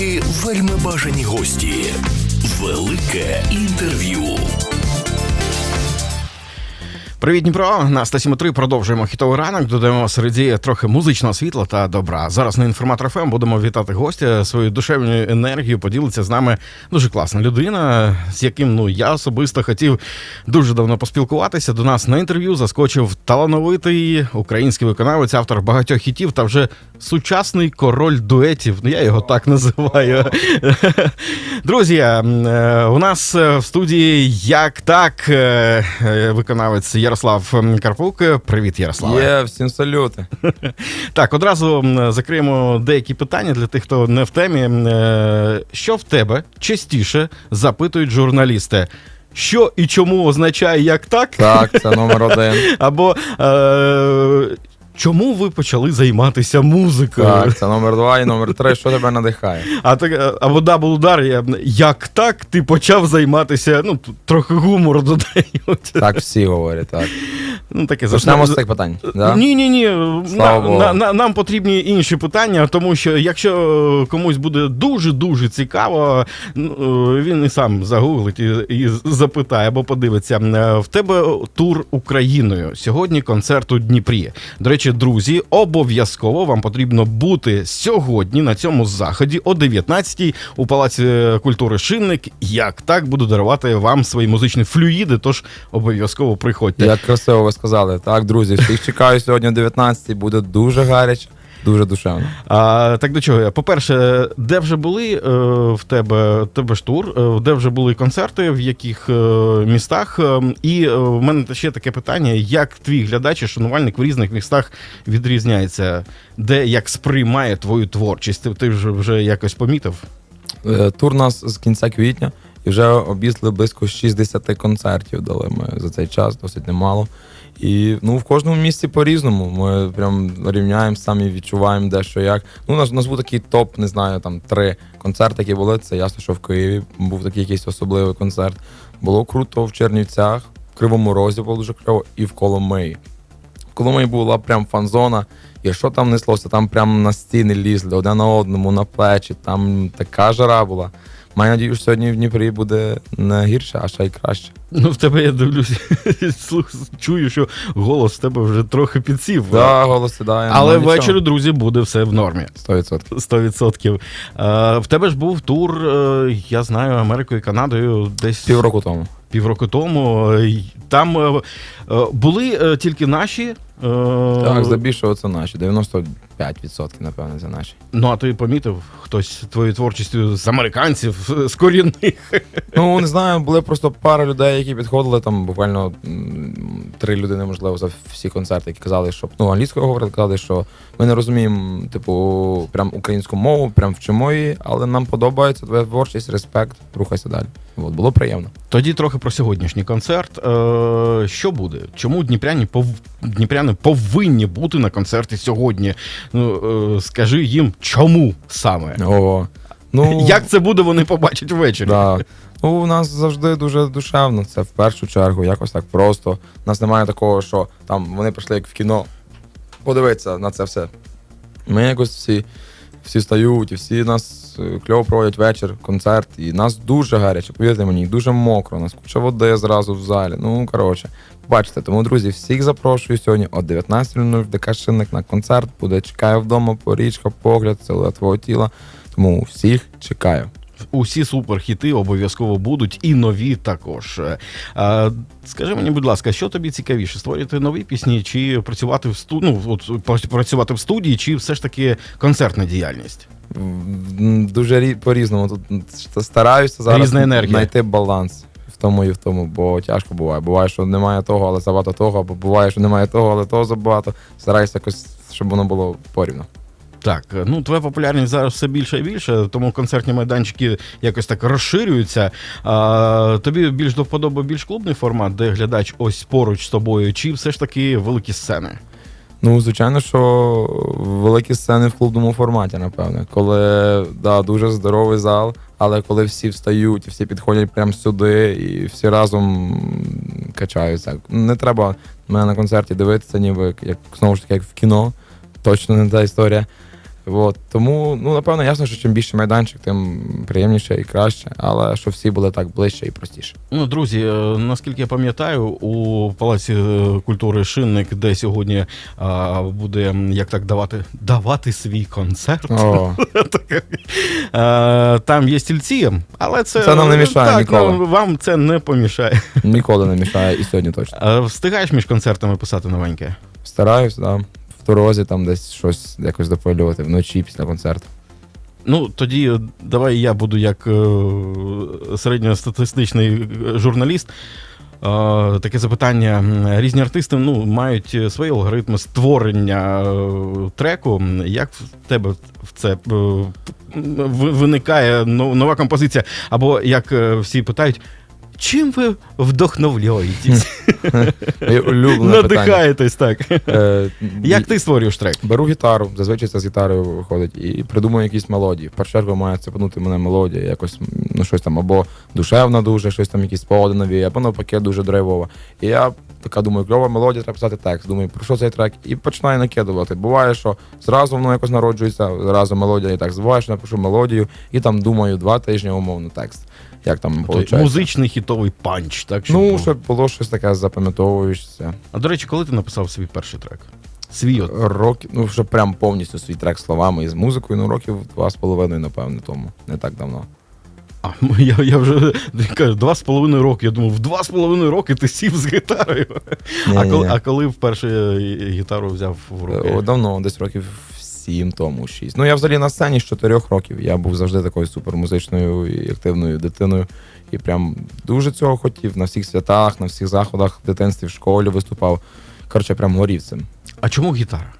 рубрики Вельми бажані гості. Велике інтерв'ю. Привіт, Дніпро! На 107.3 продовжуємо хітовий ранок. Додаємо середі трохи музичного світла та добра. Зараз на інформатор ФМ будемо вітати гостя своєю душевною енергією. Поділиться з нами дуже класна людина, з яким ну я особисто хотів дуже давно поспілкуватися. До нас на інтерв'ю заскочив талановитий український виконавець, автор багатьох хітів та вже сучасний король дуетів. Ну я його так називаю. Друзі, е, у нас в студії як так е, е, виконавець Ярослав Карпук. Привіт, Ярослав. Я всім салюти. Так, одразу закриємо деякі питання для тих, хто не в темі. Е, Що в тебе частіше запитують журналісти? Що і чому означає як так? Так, це номер один. Або е, чому ви почали займатися музикою? Так, це номер два і номер три. Що тебе надихає? А так, е, або дабл удар, як так ти почав займатися? Ну, трохи гумору додають. Так всі говорять, так. Ну, таке Почнемо з цих питань. Да? Ні, ні, ні. Богу. На, на, нам потрібні інші питання, тому що якщо комусь буде дуже дуже цікаво, ну, він і сам загуглить і, і запитає або подивиться. Е, В тебе тур Україною. Сьогодні концерт у Дніпрі. До речі, друзі, обов'язково вам потрібно бути сьогодні на цьому заході о 19-й у Палаці культури Шинник. Як так буду дарувати вам свої музичні флюїди, тож обов'язково приходьте. Як красиво ви сказали. Так, друзі, всіх чекаю сьогодні о 19 буде дуже гаряче, дуже душевно. А, так до чого я? По-перше, де вже були е, в тебе, тебе ж тур, е, де вже були концерти, в яких е, містах? Е, і е, в мене ще таке питання: як твій глядач і шанувальник в різних містах відрізняється, де як сприймає твою творчість? Ти, ти вже, вже якось помітив? Тур у нас з кінця квітня і вже обісли близько 60 концертів дали ми за цей час, досить немало. І ну, в кожному місці по-різному. Ми прям рівняємо самі, відчуваємо де що як. Ну, у нас, у нас був такий топ, не знаю, там три концерти, які були. Це ясно, що в Києві був такий якийсь особливий концерт. Було круто в Чернівцях, в Кривому Розі було дуже криво, і в Коломиї. В Коломиї була прям фан-зона, і що там неслося, там прям на стіни лізли один на одному, на плечі, там така жара була. Маю надію, що сьогодні в Дніпрі буде не гірше, а ще й краще. Ну, в тебе я дивлюся, слух, чую, що голос в тебе вже трохи підсів. Да, голос сідає. Але ну, ввечері, друзі, буде все в нормі. 100%. 100%. Е, в тебе ж був тур, е, я знаю, Америкою і Канадою десь Півроку тому. Півроку тому. Е, Там е, е, були тільки наші. Так, здебільшого це наші. 95% напевно, це наші. Ну, а ти помітив хтось твою творчістю з американців, з корінних. Ну, не знаю, були просто пара людей, які підходили там буквально три людини, можливо, за всі концерти, які казали, що ну, англійською говорили, казали, що ми не розуміємо, типу, прям українську мову, прям вчимо її, але нам подобається твоя творчість, респект, рухайся далі. От, було приємно. Тоді трохи про сьогоднішній концерт. Е, що буде? Чому дніпряні пов... дніпряни повинні бути на концерті сьогодні? Ну, е, скажи їм, чому саме? О, ну, Як це буде, вони побачать ввечері. Да. Ну, у нас завжди дуже душевно. Це в першу чергу, якось так просто. У нас немає такого, що там вони прийшли як в кіно подивитися на це все. Ми якось всі, всі встають, і всі нас е, кльово проводять вечір, концерт, і нас дуже гаряче, повірте мені, дуже мокро, нас куча води зразу в залі. Ну, коротше, бачите, тому, друзі, всіх запрошую сьогодні о 19.00 в ДК Шинник на концерт. Буде чекаю вдома, порічка, погляд, сила твого тіла. Тому всіх чекаю. Усі суперхіти обов'язково будуть, і нові також. Е, А, скажи мені, будь ласка, що тобі цікавіше? Створювати нові пісні, чи працювати в сту... ну, от, працювати в студії, чи все ж таки концертна діяльність? Дуже рі- по-різному. Тут стараюся зараз Різна енергія. знайти баланс в тому і в тому, бо тяжко буває. Буває, що немає того, але забагато того, або буває, що немає того, але того забагато. Стараюся якось, щоб воно було порівно. Так, ну твоя популярність зараз все більше і більше, тому концертні майданчики якось так розширюються. А, тобі більш до вподоби більш клубний формат, де глядач ось поруч з тобою, чи все ж таки великі сцени? Ну, звичайно, що великі сцени в клубному форматі, напевне. Коли да, дуже здоровий зал, але коли всі встають, всі підходять прямо сюди, і всі разом качаються. Не треба мене на концерті дивитися, ніби як знову ж таки, як в кіно. Точно не та історія. От. Тому, ну, напевно, ясно, що чим більше майданчик, тим приємніше і краще, але щоб всі були так ближче і простіше. Ну, друзі, е, наскільки я пам'ятаю, у Палаці е, культури Шинник, де сьогодні а, буде як так давати, давати свій концерт. О, Е, Там є стільці, але це, Це нам не мішає так, ніколи. вам це не помішає. ніколи не мішає, і сьогодні точно. Е, Встигаєш між концертами писати новеньке? Стараюсь, да. В дорозі там десь щось якось допалювати вночі після концерту. Ну, тоді давай я буду як е, середньостатистичний е, журналіст. Е, таке запитання. Різні артисти ну, мають е, свої алгоритми створення е, треку. Як в тебе в це е, виникає нова композиція? Або як е, всі питають, чим ви вдохновлюєтесь? Моє улюблене питання. Надихаєтесь так. Е, Як ти створюєш трек? Беру гітару, зазвичай це з гітарою виходить, і придумую якісь мелодії. В першу чергу має цепанути мене мелодія, якось ну щось там або душевна дуже, щось там якісь спогади нові, або навпаки дуже драйвова. І я така думаю, кльова мелодія, треба писати текст. Думаю, про що цей трек? І починаю накидувати. Буває, що зразу воно якось народжується, зразу мелодія і так. Буває, що напишу мелодію і там думаю два тижні умовно текст. Як там виходить. Музичний хітовий панч, так? щоб Ну, було? щоб було щось таке запам'ятовуючеся. А до речі, коли ти написав свій перший трек? Свій от. Років, ну вже прям повністю свій трек словами і з музикою, ну років два з половиною, напевне, тому. Не так давно. А, я, я вже кажу, два з половиною роки. Я думав, в два з половиною роки ти сів з гітарою. А Ні-ні-ні. коли, а коли вперше гітару взяв в руки? Давно, десь років сім тому, шість. Ну я взагалі на сцені з чотирьох років. Я був завжди такою супермузичною і активною дитиною. І прям дуже цього хотів. На всіх святах, на всіх заходах в дитинстві, в школі виступав. Коротше, прям горів цим. А чому гітара?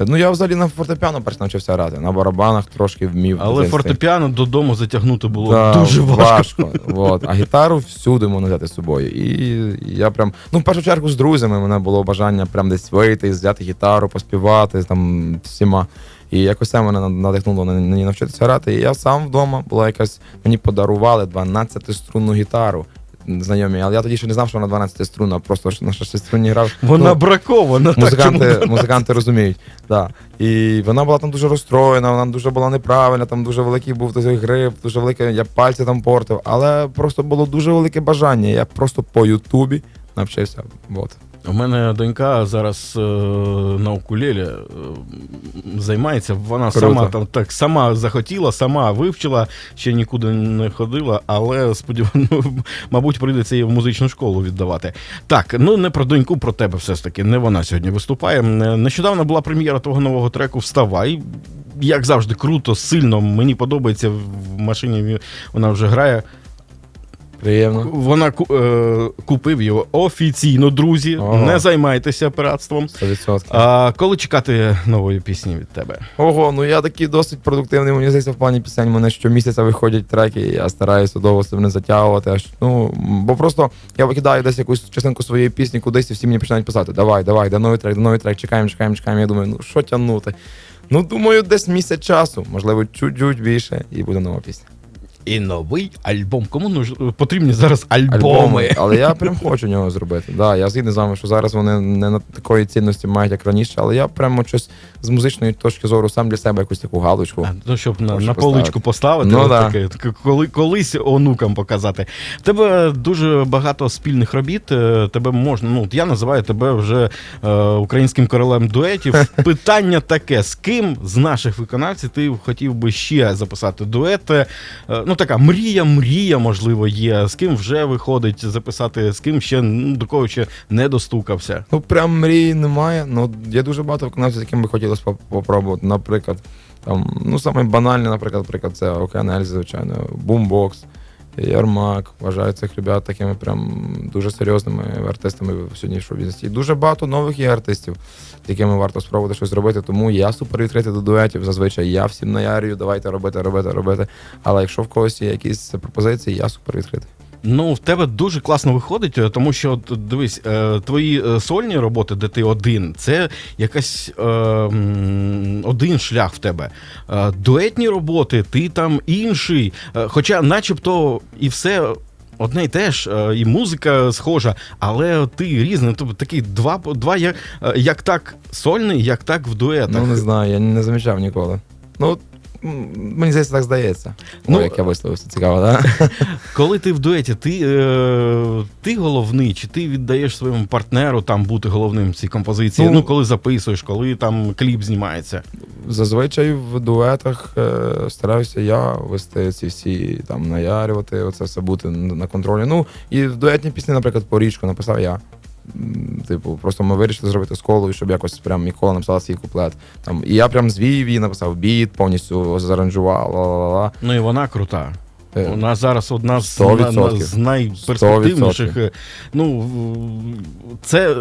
Ну я взагалі на фортепіано перш навчився грати. На барабанах трошки вмів. Але дитинстві. фортепіано додому затягнути було Да, дуже важко. Вот. А гітару всюди можна взяти з собою. І я прям, ну, в першу чергу з друзями мене було бажання прям десь вийти, взяти гітару, поспівати там всіма. І якось це мене надихнуло на навчитися грати. І я сам вдома була якась, мені подарували 12-струнну гітару. Знайомі, але я тоді ще не знав, що вона 12 струнна, просто на 6-струнній грав. Вона Ну, бракована. Так, Музиканти, чому? музиканти розуміють. Да. І вона була там дуже розстроєна, вона дуже була неправильна, там дуже великий був той гриб, дуже велике, я пальці там портив. Але просто було дуже велике бажання. Я просто по Ютубі навчився. От. У мене донька зараз е, на укулелі е, займається. Вона Круто. сама там так сама захотіла, сама вивчила, ще нікуди не ходила, але сподіваюся, ну, мабуть, прийдеться її в музичну школу віддавати. Так, ну не про доньку, про тебе все ж таки. Не вона сьогодні виступає. Е, Нещодавно була прем'єра того нового треку Вставай. Як завжди, круто, сильно. Мені подобається в машині. Вона вже грає. Приємно. Вона ку- е, купив його офіційно, друзі. Ого. Не займайтеся пиратством. 100%. А коли чекати нової пісні від тебе? Ого, ну я такий досить продуктивний. Мені здається, в плані пісень. У мене щомісяця виходять треки, і я стараюся довго себе не затягувати. Аж, ну, бо просто я викидаю десь якусь частинку своєї пісні кудись, і всі мені починають писати: Давай, давай, де новий трек, де новий трек, чекаємо, чекаємо, чекаємо. Я думаю, ну що тягнути? Ну, думаю, десь місяць часу, можливо, чуть-чуть більше, і буде нова пісня. І новий альбом. Кому нуж- потрібні зараз альбоми? Але я прям хочу нього зробити. Да, я згідний з вами, що зараз вони не на такої цінності мають, як раніше, але я прямо щось з музичної точки зору сам для себе якусь таку галочку. А, Ну, щоб на, на поличку поставити, Ну, да. таке, таке, коли, колись онукам показати. В тебе дуже багато спільних робіт. е, Тебе можна, ну я називаю тебе вже е, українським королем дуетів. Питання таке: з ким з наших виконавців ти хотів би ще записати дует? Е, Ну така мрія, мрія, можливо, є. З ким вже виходить записати, з ким ще ну, до кого ще не достукався. Ну, прям мрії немає. Ну, є дуже багато виконавців, з яким би хотілося попробувати. Наприклад, там, ну, саме банальне, наприклад, наприклад, це Океан Ельзи, звичайно, Бумбокс, Ярмак. Вважаю цих ребят такими прям дуже серйозними артистами в сьогоднішньому бізнесі. І дуже багато нових є артистів, з якими варто спробувати щось зробити. Тому я супер відкритий до дуетів. Зазвичай я всім наярюю, давайте робити, робити, робити. Але якщо в когось є якісь пропозиції, я супер відкритий. Ну, в тебе дуже класно виходить, е, тому що дивись, е, твої е, сольні роботи, де ти один, це якась е, один шлях в тебе. Дуетні роботи, ти там інший. Хоча, начебто, і все одне й те ж, і музика схожа, але ти різний. Тобто такий два, два як, як так сольний, як так в дуетах. Ну, не знаю, я не замічав ніколи. Ну, мені здається, так здається. Ну, Ну, як я висловився, цікаво, так? Коли ти в дуеті, ти, е, ти головний, чи ти віддаєш своєму партнеру там бути головним в цій композиції? Ну, Ну, коли записуєш, коли там кліп знімається. Зазвичай в дуетах е, стараюся я вести ці всі там наярювати, оце все бути на контролі. Ну, і дуетні пісні, наприклад, по річку написав я. Типу, просто ми вирішили зробити з колою, щоб якось прям Микола написала свій куплет. Там, і я прям звів її, написав біт, повністю заранжував, ла-ла-ла. Ну і вона крута. Е, Вона зараз одна з, з найперспективніших. е, Ну, це.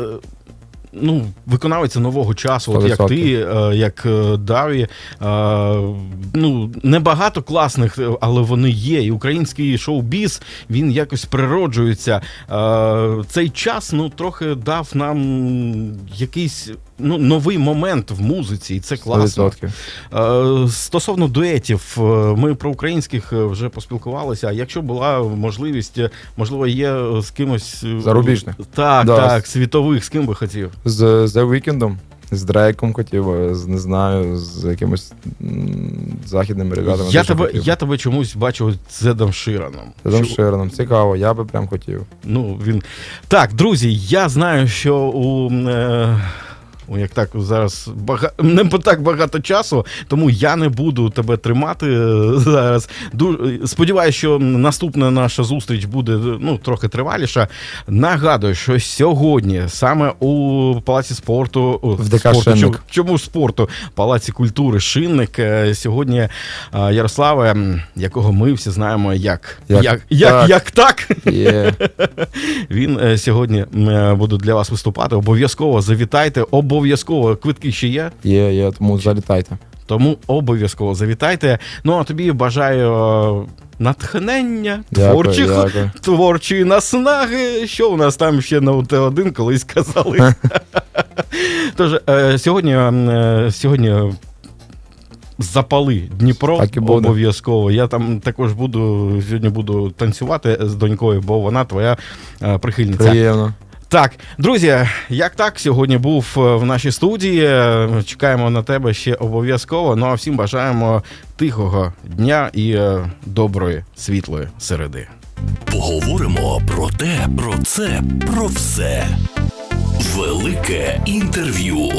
Ну, виконавиця нового часу, от як ти, е, як е, Даві. Е, Ну, небагато класних, але вони є. І український шоу-біз він якось природжується. Цей час ну, трохи дав нам якийсь ну, новий момент в музиці, і це класно. 100%. Е, Стосовно дуетів, е, ми про українських е, вже поспілкувалися. А якщо була можливість, можливо, є з кимось Зарубіжних? Так, Да. так, світових, з ким би хотів. З The Weeknd, з Дрейком хотів, з не знаю, з якимось західними ребятами. Я тебе, хотів. я тебе чомусь бачу з Едом Шираном. З Едом Що- Шираном. Цікаво, я би прям хотів. Ну, він. Так, друзі, я знаю, що у. Е... у, Як так зараз бага... не так багато часу, тому я не буду тебе тримати е, зараз. Ду... Сподіваюся, що наступна наша зустріч буде ну, трохи триваліша. Нагадую, що сьогодні саме у Палаці спорту В ДК спорту, «Шинник». чому, чому спорту? Палаці культури Шинник. е, Сьогодні е, Ярославе, якого ми всі знаємо як, Як як, як, так. як так. Є. Він е, сьогодні е, буде для вас виступати. Обов'язково завітайте. Обов'язково квитки ще є. Є, є, тому залітайте. Тому обов'язково завітайте. Ну а тобі бажаю е, натхнення, Дякую, творчих, дякую. творчої наснаги. Що у нас там ще на УТ1 колись казали. Тож е, сьогодні, е, сьогодні. Запали Дніпро обов'язково. Я там також буду сьогодні буду танцювати з донькою, бо вона твоя прихильниця. Приємно. Так, друзі, як так сьогодні був е, в нашій студії. Е, Чекаємо на тебе ще обов'язково. Ну а всім бажаємо тихого дня і е, доброї світлої середи. Поговоримо про те, про це, про все. Велике інтерв'ю.